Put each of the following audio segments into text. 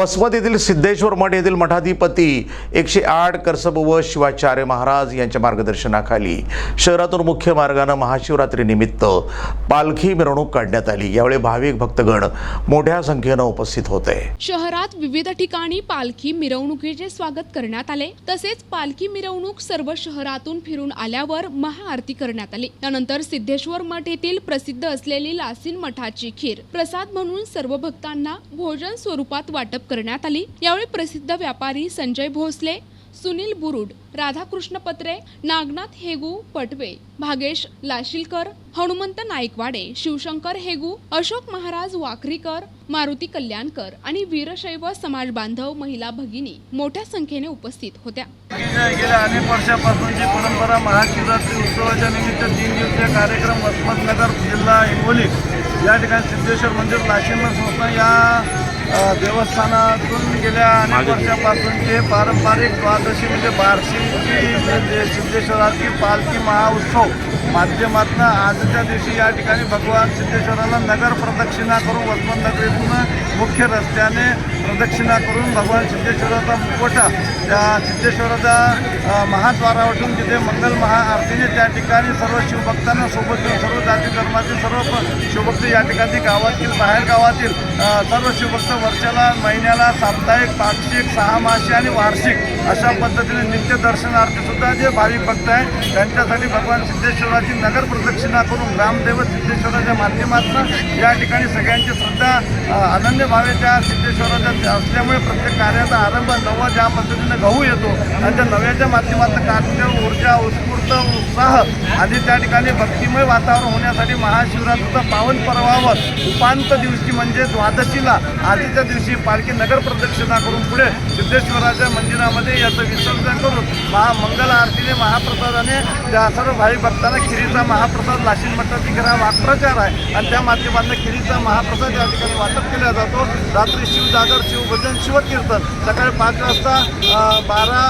वसमत येथील सिद्धेश्वर मठ येथील मठाधिपती एकशे आठ करसबव शिवाचार्य महाराज यांच्या मार्गदर्शनाखाली शहरातून मुख्य मार्गानं महाशिवरात्रीनिमित्त पालखी मिरवणूक काढण्यात आली. यावेळी भाविक भक्तगण मोठ्या संख्येनं उपस्थित होते. शहरात विविध ठिकाणी पालखी मिरवणुकीचे स्वागत करण्यात आले. तसेच पालखी मिरवणूक सर्व शहरातून फिरून आल्यावर महाआरती करण्यात आली. त्यानंतर सिद्धेश्वर मठ येथील प्रसिद्ध असलेली लासीन मठाची खीर प्रसाद म्हणून सर्व भक्तांना भोजन स्वरूपात वाटप करण्यात आली. यावेळी प्रसिद्ध व्यापारी संजय भोसले सुनील बुरुड राधाकृष्ण पत्रे नागनाथ हेगू पटवे भागेश लाशिलकर हनुमंत नाईकवाडे शिवशंकर हेगू अशोक महाराज वाखरीकर मारुती कल्याणकर आणि वीरशैव समाज बांधव महिला भगिनी मोठ्या संख्येने उपस्थित होत्या. गेल्या अनेक वर्षापासून जी परंपरा महाशिवरात्री उत्सवाच्या निमित्त तीन दिवसीय कार्यक्रम वसमतनगर जिल्हा हिंगोली या ठिकाणी सिद्धेश्वर मंदिर लाशिंग संस्था या देवस्थानातून गेल्या अनेक वर्षापासूनचे पारंपरिक द्वादशी म्हणजे बार्शीची म्हणजे सिद्धेश्वराची पालखी महाउत्सव माध्यमातून आजच्या दिवशी या ठिकाणी भगवान सिद्धेश्वराला नगर प्रदक्षिणा करून वसमत नगरीतून मुख्य रस्त्याने प्रदक्षिणा करून भगवान सिद्धेश्वराचा मुखवटा त्या सिद्धेश्वराच्या महाद्वारावरून तिथे मंगल महाआरतीने त्या ठिकाणी सर्व शिवभक्तांना सोबत घेऊन सर्व जाती धर्मातील सर्व शिवभक्त या ठिकाणी गावातील बाहेर गावातील सर्व शिवभक्त वर्षाला महिन्याला साप्ताहिक पाक्षिक सहामासी आणि वार्षिक अशा पद्धतीने नित्य दर्शनार्थी सुद्धा जे भाविक भक्त आहेत त्यांच्यासाठी भगवान सिद्धेश्वरा सिद्धेश्वराची नगर प्रदक्षिणा करून ग्रामदेव सिद्धेश्वराच्या माध्यमातून या ठिकाणी सगळ्यांची श्रद्धा अनन्य भावे त्या सिद्धेश्वराच्या असल्यामुळे प्रत्येक कार्याचा आरंभ नवा ज्या पद्धतीने गहू येतो आणि त्या नव्याच्या माध्यमातून कार्य ऊर्जा उत्स्फूर्त उत्साह आणि त्या ठिकाणी भक्तिमय वातावरण होण्यासाठी महाशिवरात्रीचा पावन पर्वावर उपांत दिवशी म्हणजे द्वादशीला आधीच्या दिवशी पालखी नगर प्रदक्षिणा करून पुढे सिद्धेश्वराच्या मंदिरामध्ये याचं विसर्जन करून महामंगल आरतीने महाप्रसादाने त्या सर्व भाविक भक्तांना खिरीचा महाप्रसाद लाशीन मठाची खरा वाक्प्रचार आहे. आणि त्या माध्यमातून खिरीचा महाप्रसाद या ठिकाणी वाटप केला जातो. रात्री शिवजागर शिवभजन शिवकीर्तन सकाळी पाच वाजता बारा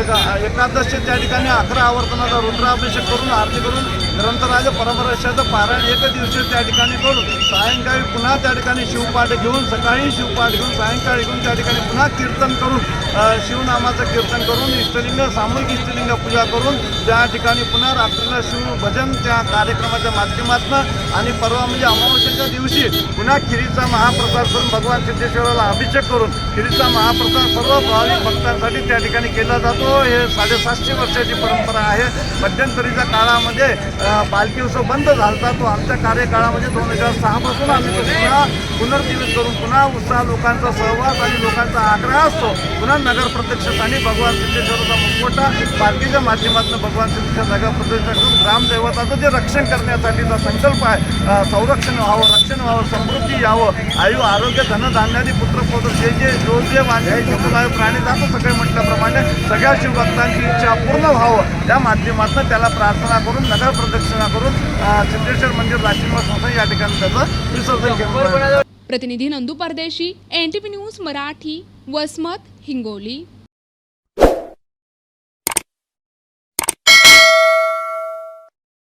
एक एकादशी त्या ठिकाणी अकरा आवर्तनाचा रुद्राभिषेक करून आरती करून ग्रंथराज परमरक्षाचं पारायण एक दिवशी त्या ठिकाणी करून सायंकाळी पुन्हा त्या ठिकाणी शिवपाठ घेऊन सकाळी शिवपाठ घेऊन सायंकाळी घेऊन त्या ठिकाणी पुन्हा कीर्तन करून शिवनामाचं कीर्तन करून इष्टलिंग सामूहिक इष्टलिंग पूजा करून त्या ठिकाणी पुन्हा रात्रीला शिवभजन त्या कार्यक्रमाच्या माध्यमातून आणि परवा म्हणजे अमावस्येच्या दिवशी पुन्हा खिरीचा महाप्रसाद करून भगवान सिद्धेश्वराला अभिषेक करून खिरीचा महाप्रसाद सर्व भाविक भक्तांसाठी त्या ठिकाणी केला जातो. हे साडेसातशे वर्षाची परंपरा आहे. मध्यंतरीच्या काळामध्ये पालखी उत्सव बंद झाला तो आमच्या कार्यकाळामध्ये दोन हजार सहापासून आम्ही तो पुन्हा पुनर्जीवित करून पुन्हा उत्साह लोकांचा सहवास आणि लोकांचा आग्रह असतो. पुन्हा नगर प्रत्यक्षात आणि भगवान सिद्धेश्वराचा मुखवटा पालखीच्या माध्यमातून भगवान सिद्धेश्वर नगर प्रत्यक्ष करून ग्रामदैवताचं जे रक्षण करण्यासाठीचा संकल्प आहे संरक्षण व्हावं रक्षण व्हावं समृद्धी यावं आयु आरोग्य धनधान्यादी पुत्रपौत्र जे जे जो जे वांगे प्राणी जातो सगळे म्हटल्याप्रमाणे सगळ्या शिवभक्तांची इच्छा पूर्ण व्हावं. त्या माध्यमातून त्याला प्रार्थना करून नगर प्रदक्षिणा करून सिद्धेश्वर मंदिर राशीमा संस्था या ठिकाणी त्याचं विसर्जन केलं प्रतिनिधी Nandu Pardeshi N T news Marathi Wasmat Hingoli